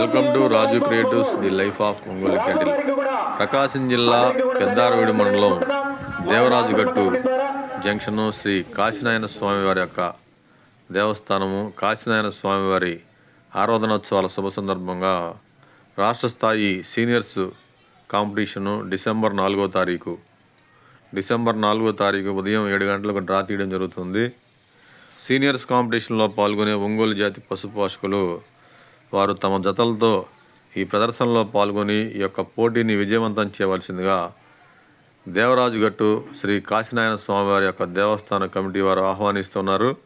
Raju creatives the life of Ongole cattle. Prakasam జిల్లా పెద్దారవీడు మండలం దేవరాజు గట్టు జంక్షను శ్రీ కాశీనాయన స్వామివారి యొక్క దేవస్థానము. కాశీనాయన స్వామివారి ఆరాధనోత్సవాల శుభ సందర్భంగా రాష్ట్ర స్థాయి సీనియర్స్ కాంపిటీషను డిసెంబర్ నాలుగో తారీఖు. డిసెంబర్ నాలుగో తారీఖు ఉదయం ఏడు గంటలకు డ్రా తీయడం జరుగుతుంది. సీనియర్స్ కాంపిటీషన్లో పాల్గొనే ఒంగోలు జాతి పశుపోషకులు వారు తమ జతలతో ఈ ప్రదర్శనలో పాల్గొని ఈ యొక్క పోటీని విజయవంతం చేయవలసిందిగా దేవరాజు గట్టు శ్రీ కాశీనారాయణ స్వామివారి యొక్క దేవస్థాన కమిటీ వారు ఆహ్వానిస్తున్నారు.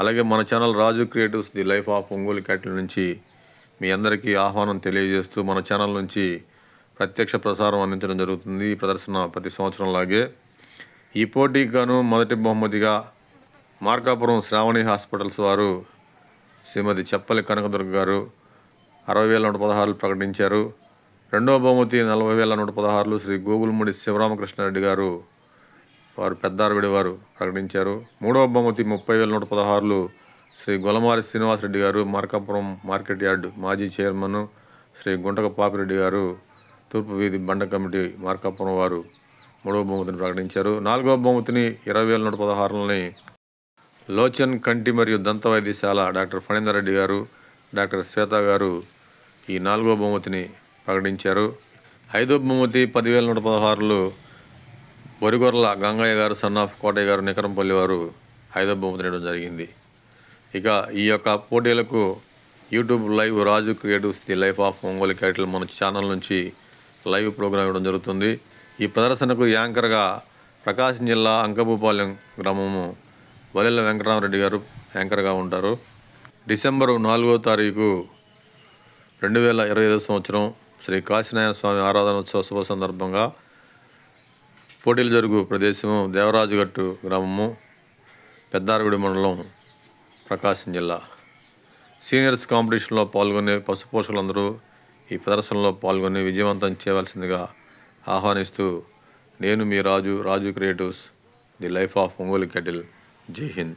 అలాగే మన channel Raju creatives the life of Ongole cattle నుంచి మీ అందరికీ ఆహ్వానం తెలియజేస్తూ మన ఛానల్ నుంచి ప్రత్యక్ష ప్రసారం అందించడం జరుగుతుంది ఈ ప్రదర్శన ప్రతి సంవత్సరం లాగే. ఈ పోటీకి గాను మొదటి బహుమతిగా మార్కాపురం శ్రావణి హాస్పిటల్స్ వారు శ్రీమతి చెప్పలి కనకదుర్గ గారు అరవై వేల నూట పదహారులు ప్రకటించారు. రెండవ బహుమతి నలభై వేల నూట పదహారులు శ్రీ గోగులముడి శివరామకృష్ణారెడ్డి గారు వారు పెద్దారవిడి వారు ప్రకటించారు. మూడవ బహుమతి ముప్పై వేల నూట పదహారులు శ్రీ గొలమారి శ్రీనివాసరెడ్డి గారు మార్కాపురం మార్కెట్ యార్డ్ మాజీ చైర్మన్ శ్రీ గుంటక పాపిరెడ్డి గారు తూర్పు వీధి బండ కమిటీ మార్కాపురం వారు మూడవ బహుమతిని ప్రకటించారు. నాలుగవ బహుమతిని ఇరవై వేల నూట పదహారులని లోచన్ కంటి మరియు దంత వైద్యశాల డాక్టర్ ఫణీందర్ రెడ్డి గారు డాక్టర్ శ్వేత గారు ఈ నాలుగో బహుమతిని ప్రకటించారు. ఐదో బహుమతి పదివేల నూట పదహారులో వరిగొర్ల గంగయ్య గారు సన్ ఆఫ్ కోటయ్య గారు నికరంపల్లి వారు ఐదో బహుమతి ఇవ్వడం జరిగింది. ఇక ఈ యొక్క పోటీలకు YouTube live Raju creatives the life of Ongole cattle మన ఛానల్ నుంచి లైవ్ ప్రోగ్రాం ఇవ్వడం జరుగుతుంది. ఈ ప్రదర్శనకు యాంకర్గా ప్రకాశం జిల్లా అంకభూపాలెం గ్రామము వలెల్ల వెంకటరామరెడ్డి గారు యాంకర్గా ఉంటారు. డిసెంబరు నాలుగో తారీఖు రెండు వేల ఇరవై ఐదో సంవత్సరం శ్రీ కాశీనారాయణ స్వామి ఆరాధనోత్సవ శుభ సందర్భంగా పోటీలు జరుగు ప్రదేశము దేవరాజుగట్టు గ్రామము పెద్దారగుడి మండలం ప్రకాశం జిల్లా. సీనియర్స్ కాంపిటీషన్లో పాల్గొనే పశు పోషకులందరూ ఈ ప్రదర్శనలో పాల్గొని విజయవంతం చేయవలసిందిగా ఆహ్వానిస్తూ నేను మీ Raju Raju creatives the life of Ongole cattle Jai Hind.